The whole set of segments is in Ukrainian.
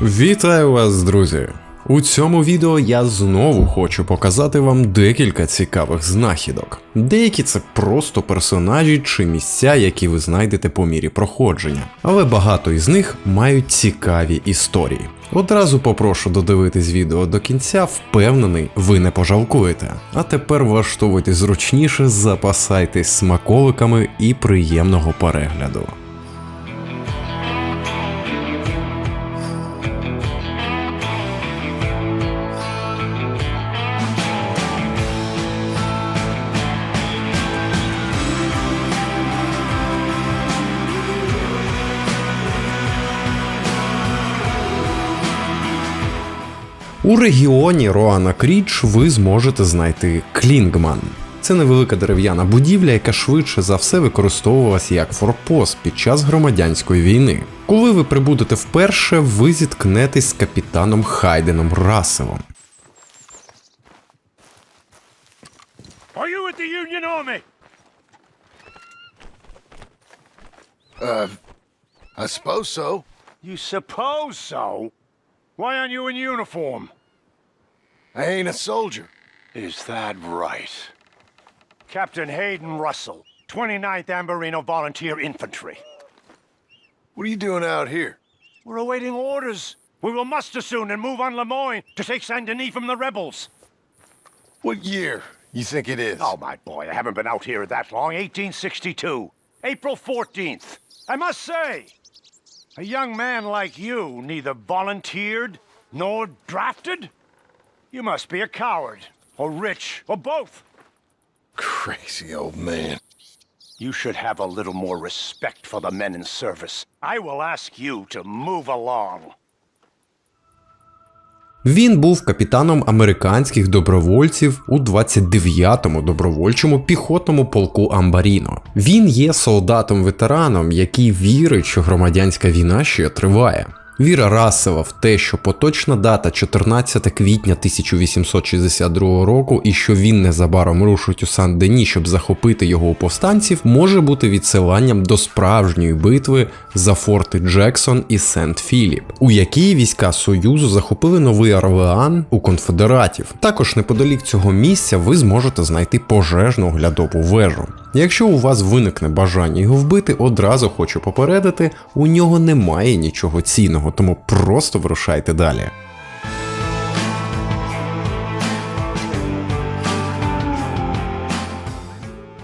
Вітаю вас, друзі! У цьому відео я знову хочу показати вам декілька цікавих знахідок. Деякі це просто персонажі чи місця, які ви знайдете по мірі проходження, але багато із них мають цікаві історії. Одразу попрошу додивитись відео до кінця, впевнений, ви не пожалкуєте. А тепер влаштовуйтесь зручніше, запасайтесь смаколиками і приємного перегляду. У регіоні Роана Кріч ви зможете знайти Клінгман. Це невелика дерев'яна будівля, яка швидше за все використовувалася як форпост під час громадянської війни. Коли ви прибудете вперше, ви зіткнетесь з капітаном Хайденом Расселом. Are you with the Union Army? Uh, I suppose so. You suppose so? Why aren't you in uniform? I ain't a soldier. Is that right? Captain Hayden Russell, 29th Amberino Volunteer Infantry. What are you doing out here? We're awaiting orders. We will muster soon and move on Lemoyne to take Saint Denis from the rebels. What year you think it is? Oh, my boy, I haven't been out here that long. 1862. April 14th. I must say, a young man like you neither volunteered nor drafted? You must be a coward, or rich, or both. Crazy old man. You should have a little more respect for the men in service. I will ask you to move along. Він був капітаном американських добровольців у 29-му добровольчому піхотному полку Амбаріно. Він є солдатом-ветераном, який вірить, що громадянська війна ще триває. Віра Рассела в те, що поточна дата 14 квітня 1862 року і що він незабаром рушить у Сан-Дені, щоб захопити його у повстанців, може бути відсиланням до справжньої битви за форти Джексон і Сент-Філіп, у якій війська Союзу захопили новий Орлеан у конфедератів. Також неподалік цього місця ви зможете знайти пожежну оглядову вежу. Якщо у вас виникне бажання його вбити, одразу хочу попередити, у нього немає нічого цінного, тому просто вирушайте далі.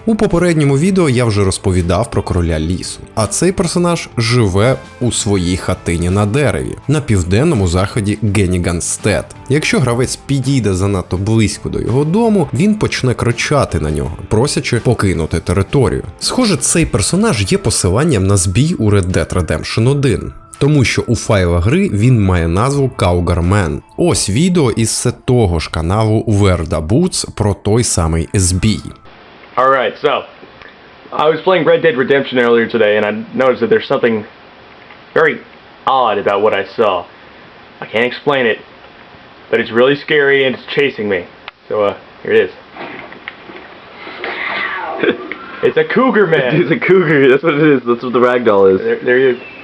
У попередньому відео я вже розповідав про короля лісу, а цей персонаж живе у своїй хатині на дереві на південному заході Генніганстед. Якщо гравець підійде занадто близько до його дому, він почне кричати на нього, просячи покинути територію. Схоже, цей персонаж є посиланням на збій у Red Dead Redemption 1. Тому що у файлах гри він має назву Каугармен. Ось відео із того ж каналу Верда Boots про той самий збій. Alright, so I was playing Red Dead Redemption earlier today and I noticed that there's something very odd about what I saw. I can't explain it, but it's really scary and it's chasing me. So uh here it is. it's a cougar man. It's a cougar. That's what it is. That's what the ragdoll is. There, there he is.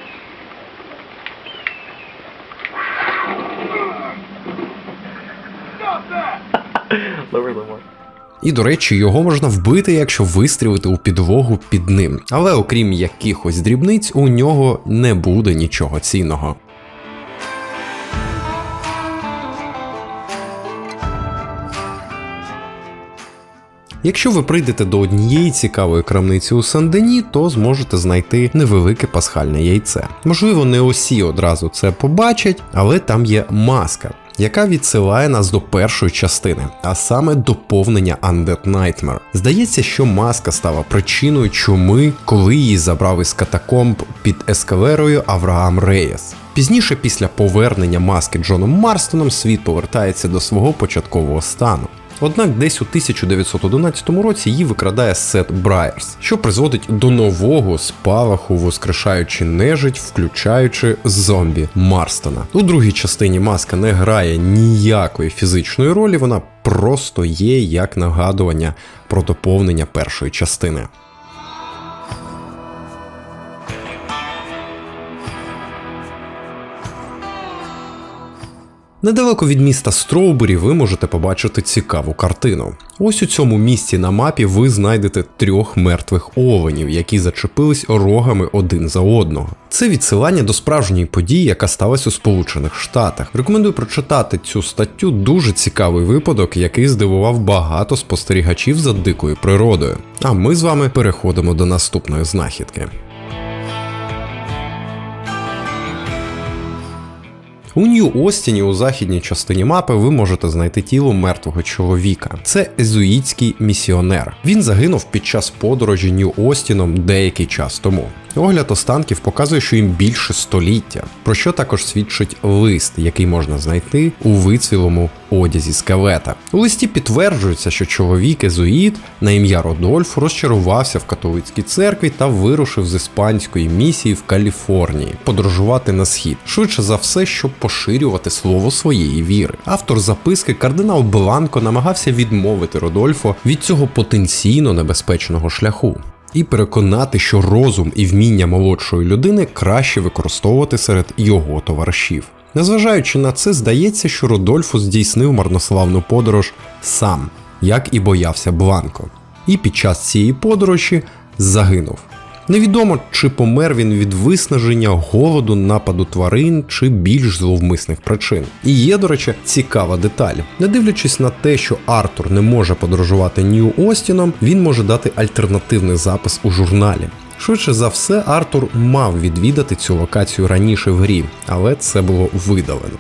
І до речі, його можна вбити, якщо вистрілити у підлогу під ним. Але окрім якихось дрібниць, у нього не буде нічого цінного. Якщо ви прийдете до однієї цікавої крамниці у Сандені, то зможете знайти невелике пасхальне яйце. Можливо, не усі одразу це побачать, але там є маска, яка відсилає нас до першої частини, а саме доповнення Undead Nightmare. Здається, що маска стала причиною чуми, коли її забрав із катакомб під ескалерою Авраам Реєс. Пізніше, після повернення маски Джоном Марстоном, світ повертається до свого початкового стану. Однак десь у 1911 році її викрадає Сет Брайерс, що призводить до нового спалаху, воскрешаючи нежить, включаючи зомбі Марстона. У другій частині маска не грає ніякої фізичної ролі, вона просто є як нагадування про доповнення першої частини. Недалеко від міста Строубері ви можете побачити цікаву картину. Ось у цьому місці на мапі ви знайдете трьох мертвих овенів, які зачепились рогами один за одного. Це відсилання до справжньої події, яка сталася у Сполучених Штатах. Рекомендую прочитати цю статтю. Дуже цікавий випадок, який здивував багато спостерігачів за дикою природою. А ми з вами переходимо до наступної знахідки. У Нью-Остіні у західній частині мапи ви можете знайти тіло мертвого чоловіка. Це езуїтський місіонер. Він загинув під час подорожі Нью-Остіном деякий час тому. Огляд останків показує, що їм більше століття, про що також свідчить лист, який можна знайти у вицвілому одязі скелета. У листі підтверджується, що чоловік езуїт на ім'я Родольф розчарувався в католицькій церкві та вирушив з іспанської місії в Каліфорнії подорожувати на схід, швидше за все, щоб поширювати слово своєї віри. Автор записки кардинал Бланко намагався відмовити Родольфо від цього потенційно небезпечного шляху. І переконати, що розум і вміння молодшої людини краще використовувати серед його товаришів. Незважаючи на це, здається, що Рудольфу здійснив марнославну подорож сам, як і боявся Бланко. І під час цієї подорожі загинув. Невідомо, чи помер він від виснаження, голоду, нападу тварин чи більш зловмисних причин. І є, до речі, цікава деталь. Не дивлячись на те, що Артур не може подорожувати Нью Остіном, він може дати альтернативний запис у журналі. Швидше за все, Артур мав відвідати цю локацію раніше в грі, але це було видалено.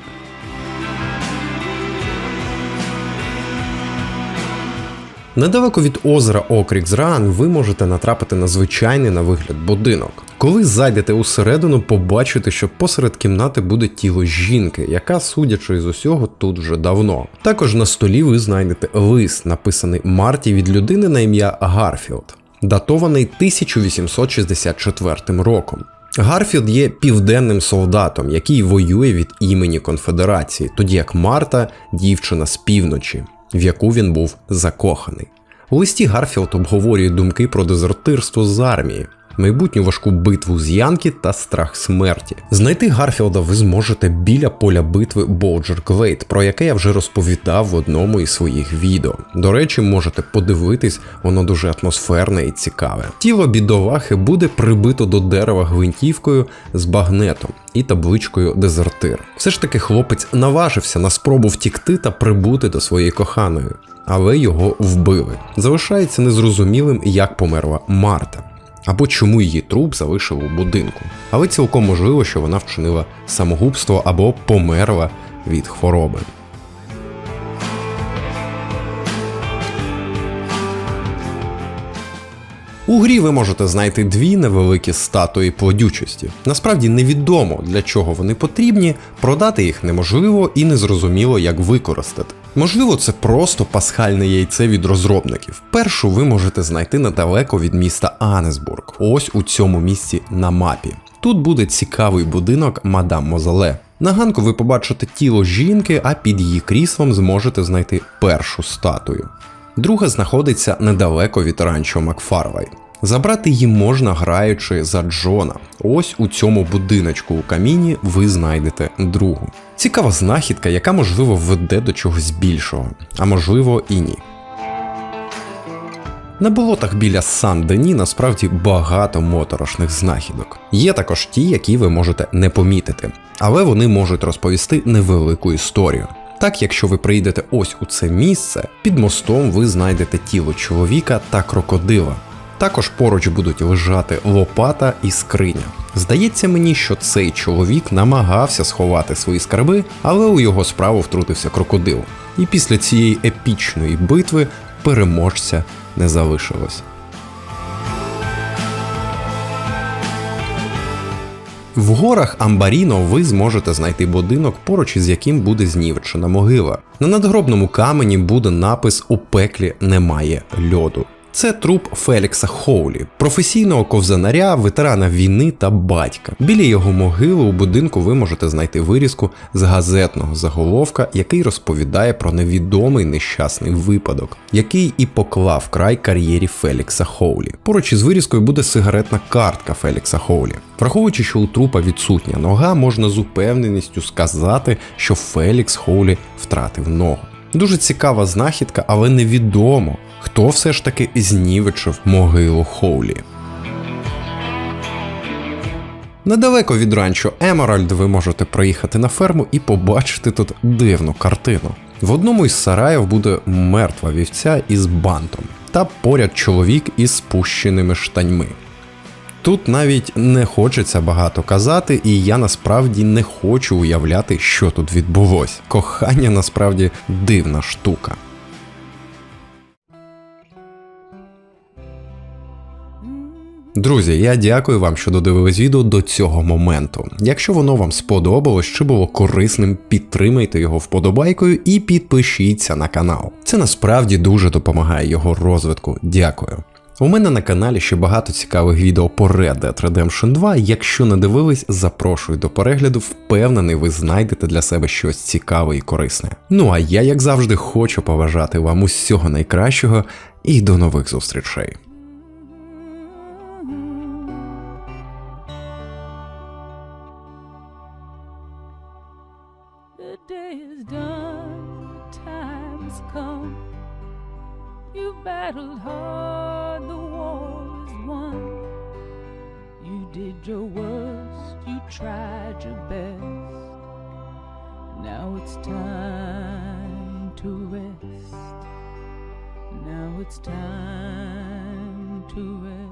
Недалеко від озера Окріксран ви можете натрапити на звичайний на вигляд будинок. Коли зайдете усередину, побачите, що посеред кімнати буде тіло жінки, яка, судячи з усього, тут вже давно. Також на столі ви знайдете лист, написаний Марті від людини на ім'я Гарфілд, датований 1864 роком. Гарфілд є південним солдатом, який воює від імені Конфедерації, тоді як Марта дівчина з півночі, в яку він був закоханий. У листі Гарфілд обговорює думки про дезертирство з армії, майбутню важку битву з Янки та страх смерті. Знайти Гарфілда ви зможете біля поля битви Боуджер Глейд, про яке я вже розповідав в одному із своїх відео. До речі, можете подивитись, воно дуже атмосферне і цікаве. Тіло бідолахи буде прибито до дерева гвинтівкою з багнетом. І табличкою дезертир. Все ж таки хлопець наважився на спробу втікти та прибути до своєї коханої, але його вбили. Залишається незрозумілим, як померла Марта або чому її труп залишив у будинку. Але цілком можливо, що вона вчинила самогубство або померла від хвороби. У грі ви можете знайти дві невеликі статуї плодючості. Насправді невідомо для чого вони потрібні, продати їх неможливо і незрозуміло, як використати. Можливо, це просто пасхальне яйце від розробників. Першу ви можете знайти недалеко від міста Анесбург, ось у цьому місці на мапі. Тут буде цікавий будинок мадам Мозале. На ганку ви побачите тіло жінки, а під її кріслом зможете знайти першу статую. Друга знаходиться недалеко від ранчо Макфарвай. Забрати її можна граючи за Джона. Ось у цьому будиночку у каміні ви знайдете другу. Цікава знахідка, яка можливо веде до чогось більшого, а можливо і ні. На болотах біля Сан-Дені насправді багато моторошних знахідок. Є також ті, які ви можете не помітити, але вони можуть розповісти невелику історію. Так, якщо ви прийдете ось у це місце, під мостом ви знайдете тіло чоловіка та крокодила. Також поруч будуть лежати лопата і скриня. Здається мені, що цей чоловік намагався сховати свої скарби, але у його справу втрутився крокодил. І після цієї епічної битви переможця не залишилось. В горах Амбаріно ви зможете знайти будинок, поруч із яким буде знівечена могила. На надгробному камені буде напис У пеклі немає льоду. Це труп Фелікса Хоулі, професійного ковзанаря, ветерана війни та батька. Біля його могили у будинку ви можете знайти вирізку з газетного заголовка, який розповідає про невідомий нещасний випадок, який і поклав край кар'єрі Фелікса Хоулі. Поруч із вирізкою буде сигаретна картка Фелікса Хоулі. Враховуючи, що у трупа відсутня нога, можна з упевненістю сказати, що Фелікс Хоулі втратив ногу. Дуже цікава знахідка, але невідомо, хто все ж таки знівечив могилу Хоулі. Недалеко від ранчо Емеральд ви можете проїхати на ферму і побачити тут дивну картину. В одному із сараїв буде мертва вівця із бантом, та поряд чоловік із спущеними штаньми. Тут навіть не хочеться багато казати, і я насправді не хочу уявляти, що тут відбулось. Кохання насправді дивна штука. Друзі, я дякую вам, що додивились відео до цього моменту. Якщо воно вам сподобалось чи було корисним, підтримайте його вподобайкою і підпишіться на канал. Це насправді дуже допомагає його розвитку. Дякую. У мене на каналі ще багато цікавих відео по Red Dead Redemption 2. Якщо не дивились, запрошую до перегляду. Впевнений, ви знайдете для себе щось цікаве і корисне. Ну а я, як завжди, хочу побажати вам усього найкращого і до нових зустрічей. Has come. You battled hard, the war is won. You did your worst, you tried your best. Now it's time to rest. Now it's time to rest.